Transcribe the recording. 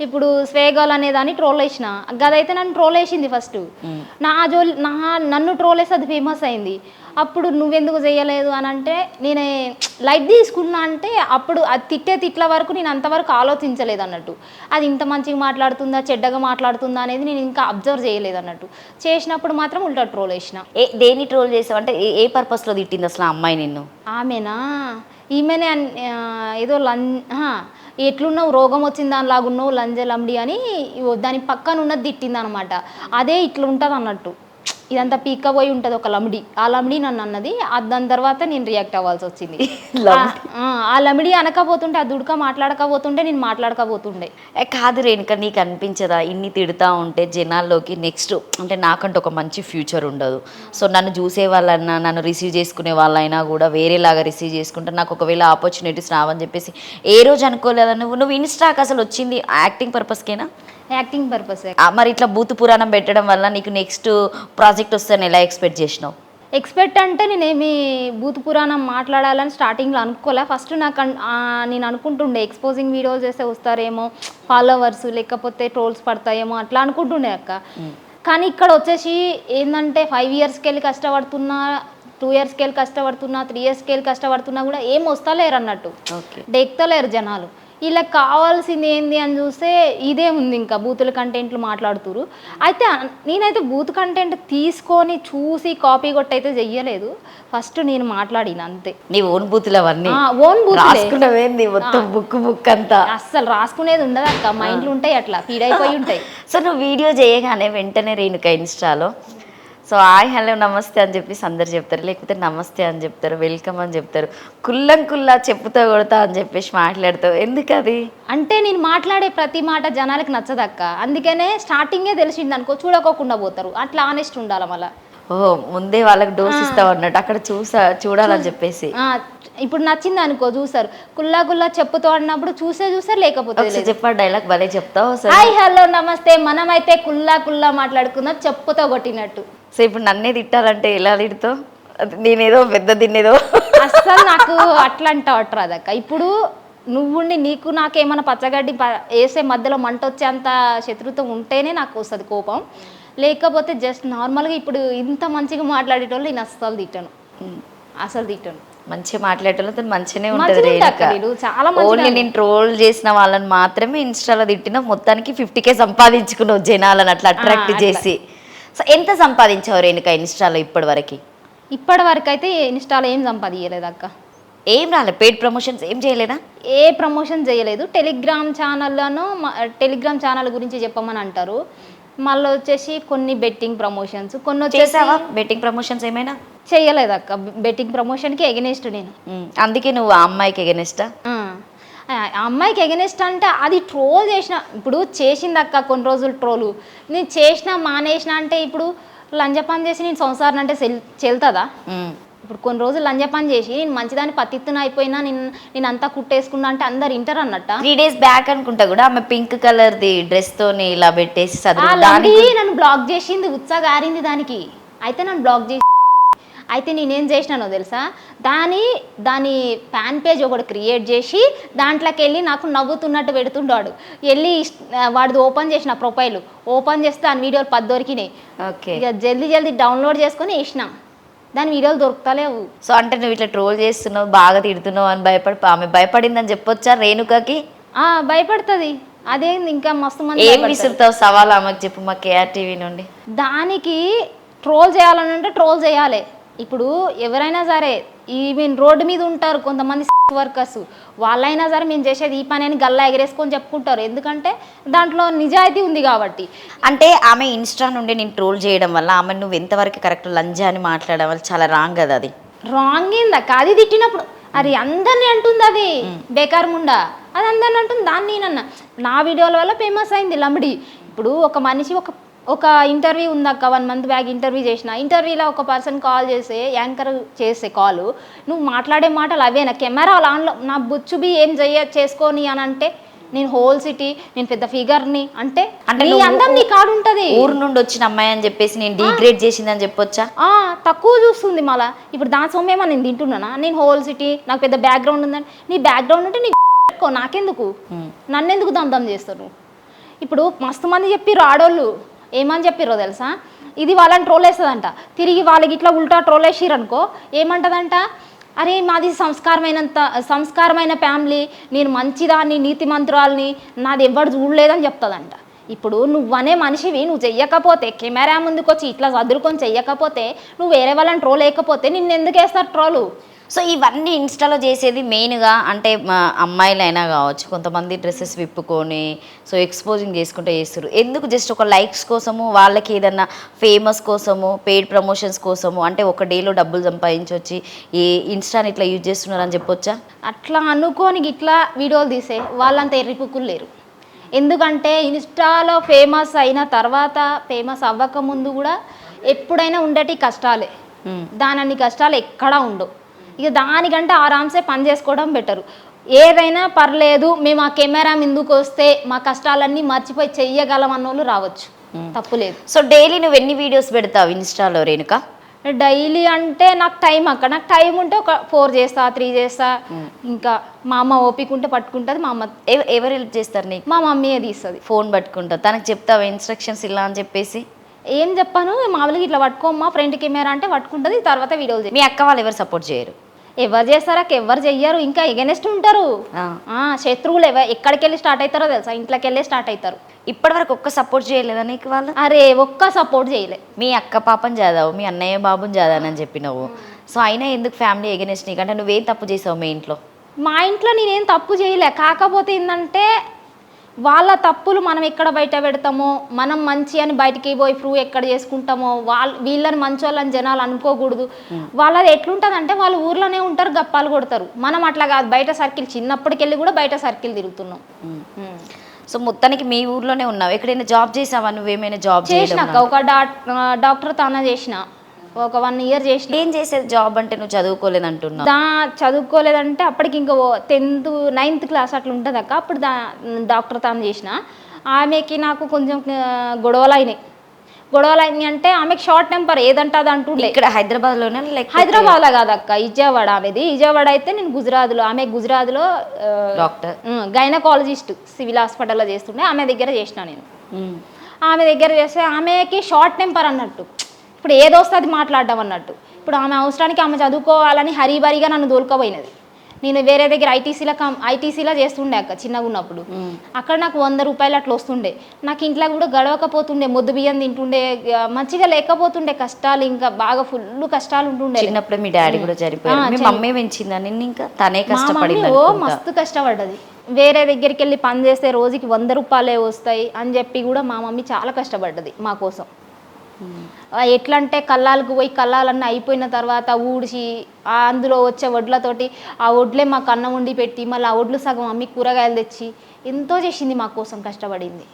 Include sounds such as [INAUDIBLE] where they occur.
ఇప్పుడు స్వేగల్ అనే దాన్ని ట్రోల్ వేసిన. గదైతే నన్ను ట్రోల్ వేసింది ఫస్ట్ నా జోలి నా నన్ను ట్రోల్ వేసి అది ఫేమస్ అయింది. అప్పుడు నువ్వెందుకు చేయలేదు అని అంటే నేను లైట్ తీసుకున్నా అంటే అప్పుడు అది తిట్టే తిట్ల వరకు నేను అంతవరకు ఆలోచించలేదు అన్నట్టు. అది ఇంత మంచిగా మాట్లాడుతుందా చెడ్డగా మాట్లాడుతుందా అనేది నేను ఇంకా అబ్జర్వ్ చేయలేదు అన్నట్టు. చేసినప్పుడు మాత్రం ఉల్టా ట్రోల్ వేసిన. ఏ దేని ట్రోల్ చేసావు? అంటే ఏ- పర్పస్లో తిట్టింది అసలు ఆ అమ్మాయి నిన్ను? ఆమెనా? ఈమెనే ఏదో లం ఎట్లున్నావు రోగం వచ్చిన దానిలాగున్నావు లంజలమ్డి అని దాని పక్కన ఉన్నది తిట్టింది అనమాట అదే ఇట్లా ఉంటుంది అన్నట్టు ఇదంతా పీక్క పోయి ఉంటుంది ఒక లమిడి. ఆ లమిడి నన్ను అన్నది దాని తర్వాత నేను రియాక్ట్ అవ్వాల్సి వచ్చింది. [LAUGHS] ఆ, లమిడి అనకపోతుంటే ఆ దుడక మాట్లాడకపోతుంటే నేను మాట్లాడకపోతుండే. కాదు రేణుక నీకు అనిపించదా? ఇన్ని తిడతా ఉంటే జనాల్లోకి నెక్స్ట్ అంటే నాకంటూ ఒక మంచి ఫ్యూచర్ ఉండదు. సో నన్ను చూసే వాళ్ళన్నా నన్ను రిసీవ్ చేసుకునే వాళ్ళైనా కూడా వేరేలాగా రిసీవ్ చేసుకుంటే నాకు ఒకవేళ ఆపర్చునిటీస్ రావని చెప్పేసి ఏ రోజు అనుకోలేదా నువ్వు? నువ్వు ఇన్స్టాక్ అసలు వచ్చింది యాక్టింగ్ పర్పస్కేనా యాక్టింగ్ పర్పస్. మరి ఇట్లా బూతు పురాణం పెట్టడం వల్ల నీకు నెక్స్ట్ ప్రాజెక్ట్ వస్తుందని ఎలా ఎక్స్పెక్ట్ చేసినావు? ఎక్స్పెక్ట్ అంటే నేనేమి భూత పురాణం మాట్లాడాలని స్టార్టింగ్లో అనుకోలే. ఫస్ట్ నాకు నేను అనుకుంటుండే ఎక్స్పోజింగ్ వీడియోస్ చేస్తే వస్తారేమో ఫాలోవర్స్ లేకపోతే ట్రోల్స్ పడతాయేమో అట్లా అనుకుంటుండే అక్క. కానీ ఇక్కడ వచ్చేసి ఏంటంటే ఫైవ్ ఇయర్స్కి వెళ్ళి కష్టపడుతున్నా టూ ఇయర్స్కి వెళ్ళి కష్టపడుతున్నా త్రీ ఇయర్స్కి వెళ్ళి కష్టపడుతున్నా కూడా ఏం వస్తలేరు అన్నట్టు ఓకే డెక్తలేరు జనాలు. వీళ్ళకి కావాల్సింది ఏంది అని చూస్తే ఇదే ఉంది ఇంకా బూతుల కంటెంట్లు మాట్లాడుతురు అయితే నేనైతే బూత్ కంటెంట్ తీసుకొని చూసి కాపీ కొట్టయితే చెయ్యలేదు. ఫస్ట్ నేను మాట్లాడిన అంతే. నీ ఓన్ బూతులు అవన్నీ. ఓన్ బూత్ రాసుకున్నవేంది మొత్తం బుక్ బుక్ అంతా అస్సలు రాసుకునేది ఉండదు అక్క మైండ్లు ఉంటాయి అట్లా పీడైపోయి ఉంటాయి. సో నువ్వు వీడియో చేయగానే వెంటనే రేణుక ఇన్స్టాలో సో ఆయ్ హలో నమస్తే అని చెప్పేసి అందరు చెప్తారు. లేకపోతే నమస్తే అని చెప్తారు వెల్కమ్ అని చెప్తారు. కుల్లం కుల్లా చెప్పుతో కొడతా అని చెప్పేసి మాట్లాడతావు. ఎందుకు అది? అంటే నేను మాట్లాడే ప్రతి మాట జనాలకు నచ్చదక్క. అందుకనే స్టార్టింగే తెలిసింది అనుకో చూడకోకుండా పోతారు. అట్లా ఆనెస్ట్ ఉండాలి మళ్ళీ? ముందే వాళ్ళకి డోస్ ఇస్తావు అన్నట్టు. అక్కడ చూసా చూడాలని చెప్పేసి. ఇప్పుడు నచ్చింది అనుకో చూసారు. కుల్లా కుల్లా చెప్పుతో అన్నప్పుడు చూసే చూసారు లేకపోతే చెప్పా డైలాగ్ భలే చెప్తావు హాయ్ హలో నమస్తే. మనమైతే కుల్లా కుల్లా మాట్లాడుకుందాం చెప్పుతో కొట్టినట్టు. సో ఇప్పుడు నన్నే తిట్టాలంటే ఎలా తిడతావు? అది నేనేదో పెద్ద తినేదో అస్సలు నాకు అట్లా అంటావు రాదక్క. ఇప్పుడు నువ్వుండి నీకు నాకేమైనా పచ్చగడ్డి వేసే మధ్యలో మంట వచ్చేంత శత్రుత్వం ఉంటేనే నాకు వస్తుంది కోపం. లేకపోతే జస్ట్ నార్మల్గా ఇప్పుడు ఇంత మంచిగా మాట్లాడేటోళ్ళు నేను అస్సలు తిట్టాను. అసలు తిట్టాను. మంచిగా మాట్లాడటంతో మంచిగానే మంచిగా ఉంటుంది చాలా ఓన్లీ నేను ట్రోల్ చేసిన వాళ్ళని మాత్రమే ఇన్స్టాలో తిట్టిన మొత్తానికి ఫిఫ్టీ కే సంపాదించుకున్నావు జనాలను అట్లా అట్రాక్ట్. చేసి. సో ఎంత సంపాదించావు రేణుక ఇన్స్టాలో ఇప్పటి వరకు ఇప్పటి వరకు అయితే ఇన్స్టాలో ఏం సంపాదించలేదు అక్క. ఏం రాలే పెయిడ్ ప్రమోషన్స్ ఏం చేయలేదా? ఏ ప్రమోషన్ చేయలేదు. టెలిగ్రామ్ ఛానల్లోనూ టెలిగ్రామ్ ఛానల్ గురించి చెప్పమని అంటారు. మళ్ళీ వచ్చేసి కొన్ని బెట్టింగ్ ప్రమోషన్స్ కొన్ని వచ్చేసి చేసావా? బెట్టింగ్ ప్రమోషన్స్ ఏమైనా? చేయలేదు అక్క. బెట్టింగ్ ప్రమోషన్కి ఎగనెస్ట్ నేను. అందుకే నువ్వు ఆ అమ్మాయికి ఎగనెస్టా అమ్మాయికి ఎగనెస్ట్ అంటే అది ట్రోల్ చేసిన ఇప్పుడు చేసింది అక్క కొన్ని రోజులు ట్రోలు నేను చేసిన మానేసిన అంటే ఇప్పుడు లంజ పని చేసి నేను సంసారం అంటే చెల్ చెల్తుందా ఇప్పుడు కొన్ని రోజులు లంజ పని చేసి నేను మంచిదాన్ని పత్తిత్తున అయిపోయినా నేను నేను అంతా కుట్టేసుకున్నా అంటే అందరు ఇంటర్ అన్నట్ట. త్రీ డేస్ బ్యాక్ అనుకుంటా కూడా ఆమె పింక్ కలర్ ది డ్రెస్ తోని ఇలా పెట్టేసి చదువు నన్ను బ్లాక్ చేసింది ఉత్సాహ ఆరింది దానికి. అయితే నన్ను బ్లాక్ చేసి అయితే నేనేం చేసినానో తెలుసా? దాని దాని ఫ్యాన్ పేజ్ ఒకటి క్రియేట్ చేసి దాంట్లోకి వెళ్ళి నాకు నవ్వుతున్నట్టు పెడుతుండాడు. వెళ్ళి వాడిది ఓపెన్ చేసిన ప్రొఫైల్. ఓపెన్ చేస్తే దాని వీడియోలు పది దొరికినాయి. ఓకే. ఇక జల్దీ జల్దీ డౌన్లోడ్ చేసుకొని వేసిన దాని వీడియోలు దొరుకుతలేవు. సో అంటే నువ్వు ఇట్లా ట్రోల్ చేస్తున్నావు బాగా తిడుతున్నావు అని భయపడి ఆమె భయపడిందని చెప్పొచ్చా రేణుకకి? ఆ, భయపడుతుంది. అదే ఇంకా మస్తు మంది ఏం. విసురుతావు సవాల్ ఆమెకు చెప్పు మా కేఆర్ టీవీ నుండి? దానికి ట్రోల్ చేయాలని అంటే ట్రోల్ చేయాలి. ఇప్పుడు ఎవరైనా సరే ఈ మీన్ రోడ్డు మీద ఉంటారు కొంతమంది [LAUGHS] వర్కర్స్ వాళ్ళైనా సరే మేము చేసేది ఈ పని అని గల్లా ఎగరేసుకొని చెప్పుకుంటారు. ఎందుకంటే దాంట్లో నిజాయితీ ఉంది కాబట్టి. అంటే ఆమె ఇన్స్టా నుండి నేను ట్రోల్ చేయడం వల్ల ఆమె నువ్వు ఎంతవరకు కరెక్ట్ లంజా అని మాట్లాడడం వల్ల చాలా రాంగ్ కదా అది. రాంగ్ ఏందక్క అది తిట్టినప్పుడు. అది అందరినీ అంటుంది అది. బేకార్ ముండా? అది అందరిని అంటుంది. దాన్ని నేనన్నా. నా వీడియోల వల్ల ఫేమస్ అయింది లంబడి. ఇప్పుడు ఒక మనిషి ఒక ఒక ఇంటర్వ్యూ ఉందక్క వన్ మంత్ బ్యాక్ ఇంటర్వ్యూ చేసిన. ఇంటర్వ్యూలో ఒక పర్సన్ కాల్ చేసే యాంకర్ చేసే కాల్ నువ్వు మాట్లాడే మాటలు అవేనా కెమెరా ఆన్లో నా బుచ్చుబి ఏం చెయ్య చేసుకొని అని అంటే నేను హోల్ సిటీ నేను పెద్ద ఫిగర్ని అంటే అంటే నీ అందం నీ కాడు ఉంటుంది. ఊరు నుండి వచ్చిన అమ్మాయి అని చెప్పేసి నేను డిగ్రేడ్ చేసిందని చెప్పొచ్చా? ఆ, తక్కువ చూస్తుంది మళ్ళా. ఇప్పుడు దాని సొమ్మేమో నేను తింటున్నానా? నేను హోల్ సిటీ నాకు పెద్ద బ్యాక్గ్రౌండ్ ఉందని. నీ బ్యాక్గ్రౌండ్ ఉంటే నీ పెట్టుకో నాకెందుకు? నన్నెందుకు దందం చేస్తారు? ఇప్పుడు మస్తు మంది చెప్పిర్రు ఆడోళ్ళు. ఏమని చెప్పిర్రో తెలుసా? ఇది వాళ్ళని ట్రోల్ వేస్తుందంట తిరిగి వాళ్ళకి ఇట్లా ఉల్టా ట్రోల్ వేసిరనుకో ఏమంటదంట? అరే మాది సంస్కారమైనంత సంస్కారమైన ఫ్యామిలీ నేను మంచిదాన్ని నీతి మంత్రాలని నాది ఎవ్వడు చూడలేదని చెప్తుందంట. ఇప్పుడు నువ్వనే మనిషివి నువ్వు చెయ్యకపోతే కెమెరా ముందుకు వచ్చి ఇట్లా చదురుకొని చెయ్యకపోతే నువ్వు వేరే వాళ్ళని ట్రోల్ వేయకపోతే నిన్ను ఎందుకు వేస్తారు ట్రోలు సో ఇవన్నీ ఇన్స్టాలో చేసేది మెయిన్గా అంటే మా అమ్మాయిలైనా కావచ్చు కొంతమంది డ్రెస్సెస్ విప్పుకొని సో ఎక్స్పోజింగ్ చేసుకుంటే చేస్తారు ఎందుకు జస్ట్ ఒక లైక్స్ కోసము వాళ్ళకి ఏదన్నా ఫేమస్ కోసము పెయిడ్ ప్రమోషన్స్ కోసము అంటే ఒక డేలో డబ్బులు సంపాదించొచ్చి ఈ ఇన్స్టాని ఇట్లా యూజ్ చేస్తున్నారని చెప్పొచ్చా? అట్లా అనుకోని ఇట్లా వీడియోలు తీసే వాళ్ళంత ఎర్రిపుక్కులు లేరు. ఎందుకంటే ఇన్స్టాలో ఫేమస్ అయిన తర్వాత ఫేమస్ అవ్వక ముందు కూడా ఎప్పుడైనా ఉండేటి కష్టాలే. దానన్ని కష్టాలు ఎక్కడా ఉండవు. ఇక దానికంటే ఆరామ్సే పని చేసుకోవడం బెటరు. ఏదైనా పర్లేదు మేము ఆ కెమెరా ముందుకు వస్తే మా కష్టాలన్నీ మర్చిపోయి చెయ్యగలం అన్నోళ్ళు రావచ్చు. తప్పులేదు సో డైలీ నువ్వు ఎన్ని వీడియోస్ పెడతావు ఇన్స్టాలో రేణుక? డైలీ అంటే నాకు టైం అక్క. నాకు టైం ఉంటే ఒక ఫోర్ చేస్తా త్రీ చేస్తా. ఇంకా మా అమ్మ ఓపిక ఉంటే పట్టుకుంటుంది మా అమ్మ ఎవ- ఎవరు హెల్ప్ చేస్తారు నీకు? మా మమ్మీయే తీస్తుంది. ఫోన్ పట్టుకుంటా తనకు చెప్తావా ఇన్స్ట్రక్షన్స్ ఇలా అని చెప్పేసి? ఏం చెప్పాను మామూలుగా ఇట్లా పట్టుకోమ్మా ఫ్రంట్ కెమెరా అంటే పట్టుకుంటుంది తర్వాత వీడియోలు మీ అక్క వాళ్ళు ఎవరు సపోర్ట్ చేయరు? ఎవరు చేస్తారా ఎవరు చెయ్యరు ఇంకా ఎగనెస్ట్ ఉంటారు. శత్రువులు ఎవ ఎక్కడికి వెళ్ళి స్టార్ట్ అవుతారో తెలుసా? ఇంట్లోకి వెళ్ళి స్టార్ట్ అవుతారు ఇప్పటివరకు ఒక్క సపోర్ట్ చేయలేదా నీకు వాళ్ళు? అరే ఒక్క సపోర్ట్ చేయలే. మీ అక్క పాపం చదావు మీ అన్నయ్య బాబుని చదానని చెప్పినావు. సో అయినా ఎందుకు ఫ్యామిలీ ఎగనెస్ట్ నీకు? అంటే నువ్వేం తప్పు చేసావు మీ ఇంట్లో? మా ఇంట్లో నేనేం తప్పు చేయలే. కాకపోతే ఏంటంటే వాళ్ళ తప్పులు మనం ఎక్కడ బయట పెడతామో మనం మంచి అని బయటికి పోయి ప్రూవ్ ఎక్కడ చేసుకుంటామో వాళ్ళ వీళ్ళని మంచి వాళ్ళని జనాలు అనుకోకూడదు. వాళ్ళది ఎట్లుంటుందంటే వాళ్ళు ఊర్లోనే ఉంటారు గప్పాలు కొడతారు. మనం అట్లా కాదు బయట సర్కిల్ చిన్నప్పటికెళ్ళి కూడా బయట సర్కిల్ తిరుగుతున్నాం. ఉమ్. సో మొత్తానికి మీ ఊర్లోనే ఉన్నావు. ఎక్కడైనా జాబ్ చేసావా? నువ్వేమైనా జాబ్ చేసినాక ఒక డాక్ డాక్టర్ తాన చేసిన. ఒక వన్ ఇయర్ చేసిన ఏం చేసేది జాబ్ అంటే నువ్వు చదువుకోలేదు అంటున్నావు దా చదువుకోలేదంటే అప్పటికి ఇంకా టెన్త్ నైన్త్ క్లాస్ అట్లా ఉంటుంది అక్క. అప్పుడు దా డాక్టర్ తాను చేసిన. ఆమెకి నాకు కొంచెం గొడవలు అయినాయి. గొడవలు అయినాయి అంటే ఆమెకి షార్ట్ టెంపర్ ఏదంటే అది అంటుండే. ఇక్కడ హైదరాబాద్లోనే లైక్ హైదరాబాద్లో కాదక్క విజయవాడ అనేది. విజయవాడ అయితే నేను గుజరాత్లో ఆమె గుజరాత్లో డాక్టర్ గైనకాలజిస్ట్ సివిల్ హాస్పిటల్లో చేస్తుండే. ఆమె దగ్గర చేసిన నేను. ఆమె దగ్గర చేస్తే ఆమెకి షార్ట్ టెంపర్ అన్నట్టు. ఇప్పుడు ఏదొస్తే అది మాట్లాడడం అన్నట్టు. ఇప్పుడు ఆమె అవసరానికి ఆమె చదువుకోవాలని హరీబరిగా నన్ను దోలుకపోయినది. నేను వేరే దగ్గర ఐటీసీలో కం ఐటీసీలో చేస్తుండే అక్క చిన్నగా ఉన్నప్పుడు. అక్కడ నాకు వంద రూపాయలు అట్లా వస్తుండే. నాకు ఇంట్లో కూడా గడవకపోతుండే మొద్దు బియ్యం తింటుండే మంచిగా లేకపోతుండే కష్టాలు ఇంకా బాగా ఫుల్ కష్టాలు ఉంటుండే. చిన్నప్పుడే మీ డాడీ కూడా చనిపోయారు మమ్మీ నిన్ను ఇంకా? తనే మమ్మీ ఓ. మస్తు కష్టపడ్డది. వేరే దగ్గరికి వెళ్ళి పని చేస్తే రోజుకి వంద రూపాయలే వస్తాయి అని చెప్పి కూడా మా మమ్మీ చాలా కష్టపడ్డది మా కోసం. ఎట్లంటే ఎట్లా అంటే కల్లాలకు పోయి కల్లాలన్నీ అయిపోయిన తర్వాత ఊడిచి అందులో వచ్చే వడ్లతోటి ఆ వడ్లే మాకు అన్నం వండి పెట్టి మళ్ళీ ఆ వడ్లు సగం అమ్మి కూరగాయలు తెచ్చి ఎంతో చేసింది మా కోసం కష్టపడింది.